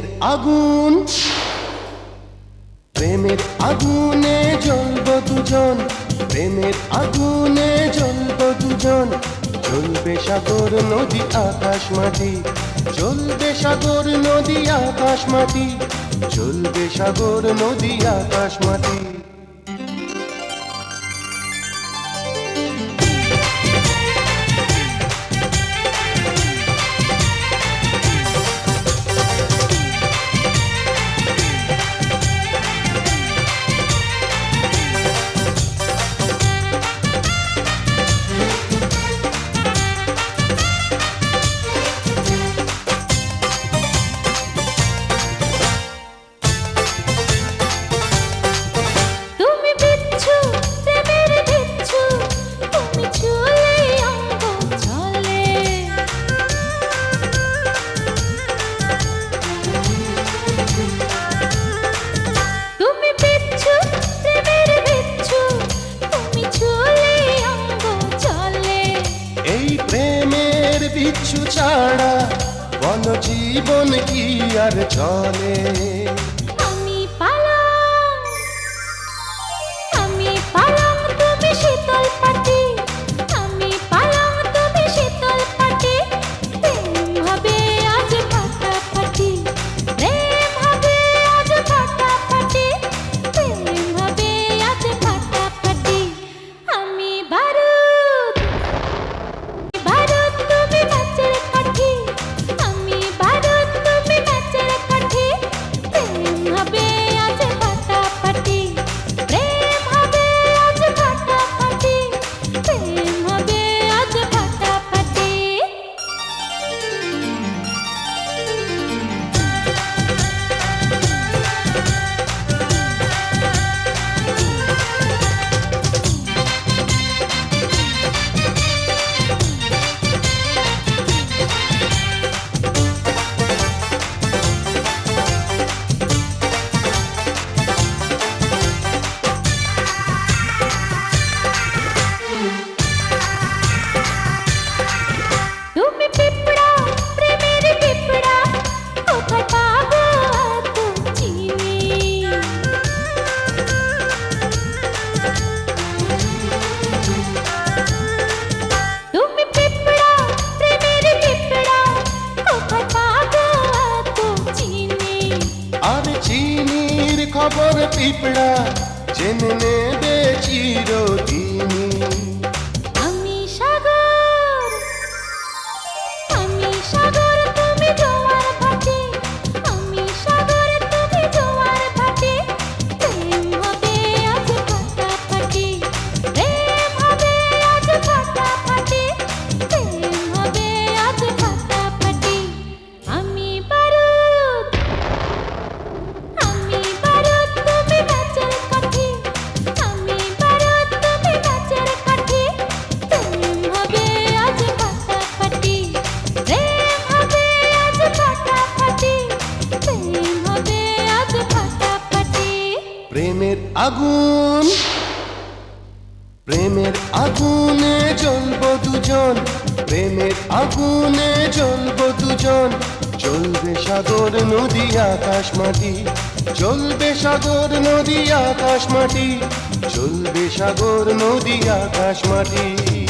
প্রেমের আগুন। প্রেমের আগুনে জ্বলব দুজন, প্রেমের আগুনে জ্বলব দুজন। চলবে সাগর, নদী, আকাশ, মাটি। চলবে সাগর, নদী, আকাশ, মাটি। চলবে সাগর, নদী, আকাশ, মাটি। জীবন কি আর চলে? भोग पीपड़ा जिनने दे चीरो আগুন। প্রেমের আগুনে জ্বলব দুজন। প্রেমের আগুনে জ্বলব দুজন। চলবে সাগর, নদী, আকাশ, মাটি। চলবে সাগর, নদী, আকাশ, মাটি। চলবে সাগর, নদী, আকাশ, মাটি।